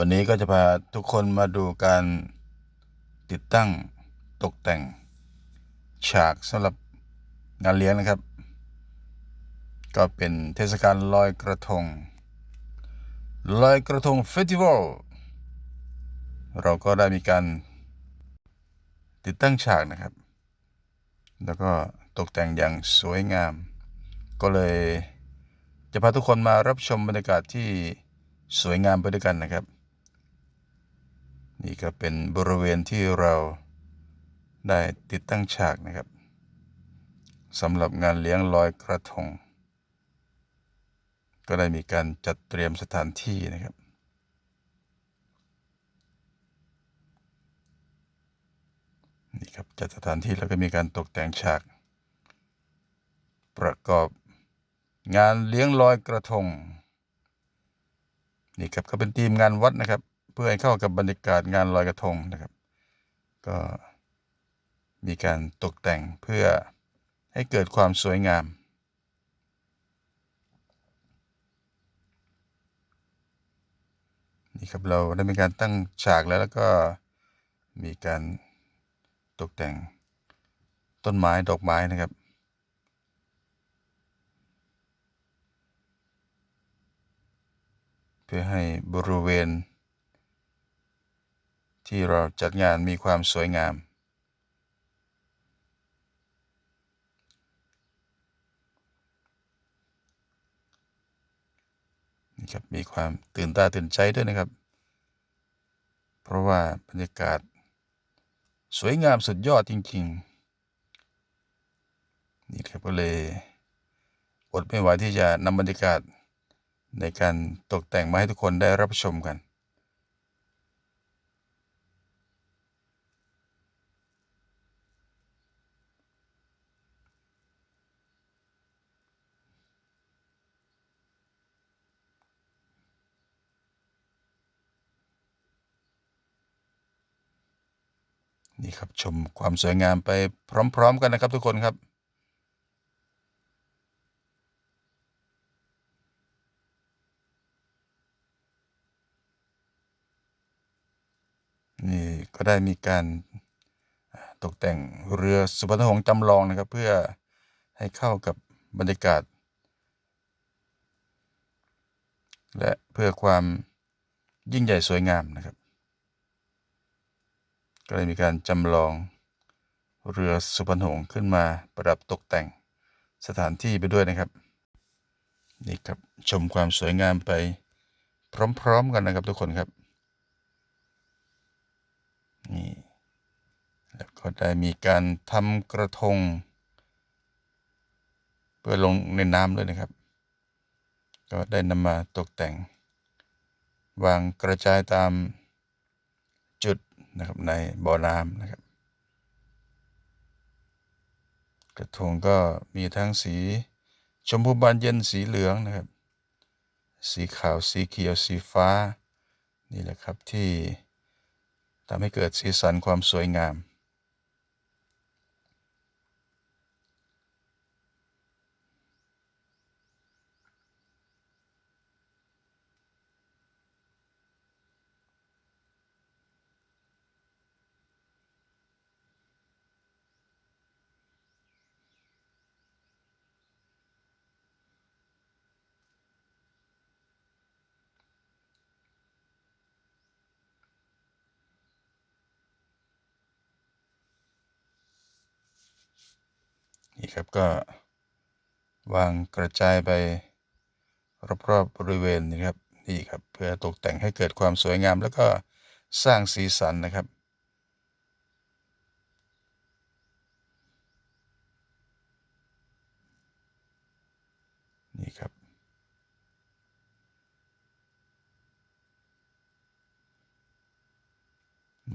วันนี้ก็จะพาทุกคนมาดูการติดตั้งตกแต่ง ฉากสำหรับงานเลี้ยงนะครับ ก็เป็นเทศกาลลอยกระทง ลอยกระทงเฟสติวัลเราก็ได้มีการติดตั้งฉากนะครับ แล้วก็ตกแต่งอย่างสวยงาม ก็เลยจะพาทุกคนมารับชมบรรยากาศที่สวยงามไปด้วยกันนะครับ นี่ก็เป็นบริเวณที่เราได้ติดตั้งฉากนะครับสำหรับงานเลี้ยงลอยกระทง ก็ได้มีการจัดเตรียมสถานที่นะครับ นี่ครับจัดสถานที่แล้วก็มีการตกแต่งฉาก ประกอบงานเลี้ยงลอยกระทง นี่ครับก็เป็นทีมงานวัดนะครับ พื่อให้เข้ากับบรรยากาศงานลอยกระทงนะครับ ก็มีการตกแต่งเพื่อให้เกิดความสวยงาม นี่ครับเราได้มีการตั้งฉากแล้วแล้วก็มีการตกแต่งต้นไม้ดอกไม้นะครับเพื่อให้บริเวณ ที่เราจัดงานมีความสวยงาม นี่ครับ มีความตื่นตาตื่นใจด้วยนะครับ เพราะว่าบรรยากาศ สวยงามสุดยอดจริง ๆ นี่ครับก็เลยอดไม่ไหวที่จะนำบรรยากาศในการตกแต่งมาให้ทุกคนได้รับชมกัน นี่ครับชมความสวยงามไปพร้อม ๆ กันนะครับทุกคนครับ นี่ก็ได้มีการตกแต่งเรือสุพรรณหงส์จำลองนะครับ เพื่อให้เข้ากับบรรยากาศ และเพื่อความยิ่งใหญ่สวยงามนะครับ ก็เลยมีการจำลองเรือสุพรรณหงส์ขึ้นมาประดับตกแต่งสถานที่ไปด้วยนะครับ นี่ครับชมความสวยงามไปพร้อมๆกันนะครับทุกคนครับนี่แล้วก็ได้มีการทำกระทง เพื่อลงในน้ำเลยนะครับ ก็ได้นำมาตกแต่ง วางกระจายตาม นะครับในบ่อน้ำนะครับ กระทงก็มีทั้งสีชมพูบานเย็นสีเหลืองนะครับ สีขาวสีเขียวสีฟ้า นี่แหละครับที่ทำให้เกิดสีสันความสวยงาม นี่ครับก็ วางกระจายไปรอบๆบริเวณนี่ครับนี่ครับเพื่อตกแต่งให้เกิดความสวยงาม แล้วก็สร้างสีสันนะครับนี่ครับ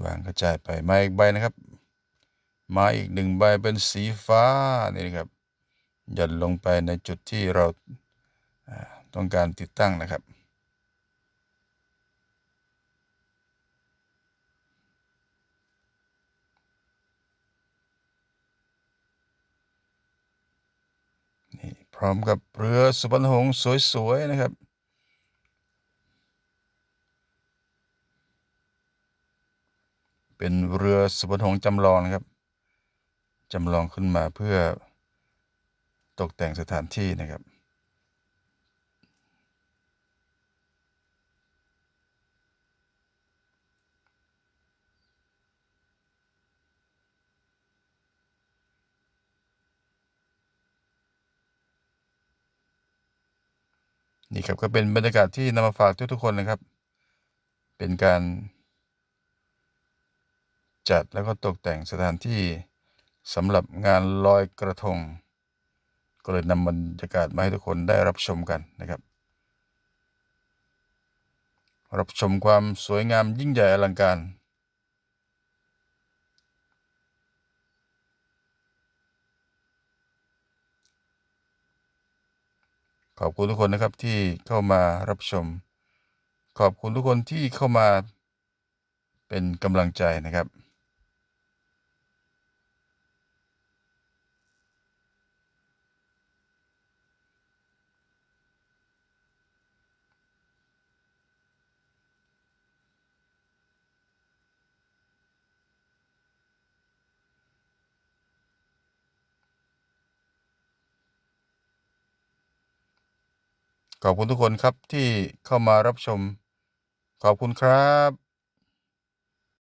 วางกระจายไปมาอีกใบนะครับ มาอีกหนึ่งใบเป็นสีฟ้านี่นะครับหย่อนลงไปในจุดที่เราต้องการติดตั้งนะครับ นี่พร้อมกับเรือสุพรรณหงส์สวย ๆ นะครับเป็นเรือสุพรรณหงส์จำลองนะครับ จำลองขึ้นมาเพื่อตกแต่งสถานที่นะครับ นี่ครับก็เป็นบรรยากาศที่นำมาฝากทุกๆคนนะครับ เป็นการจัดแล้วก็ตกแต่งสถานที่ สำหรับงานลอยกระทง ก็เลยนำบรรยากาศมาให้ทุกคนได้รับชมกันนะครับ รับชมความสวยงามยิ่งใหญ่อลังการขอบคุณทุกคนนะครับที่เข้ามารับชม ขอบคุณทุกคนที่เข้ามาเป็นกำลังใจนะครับ ขอบคุณทุกคนครับที่เข้ามารับชม ขอบคุณครับ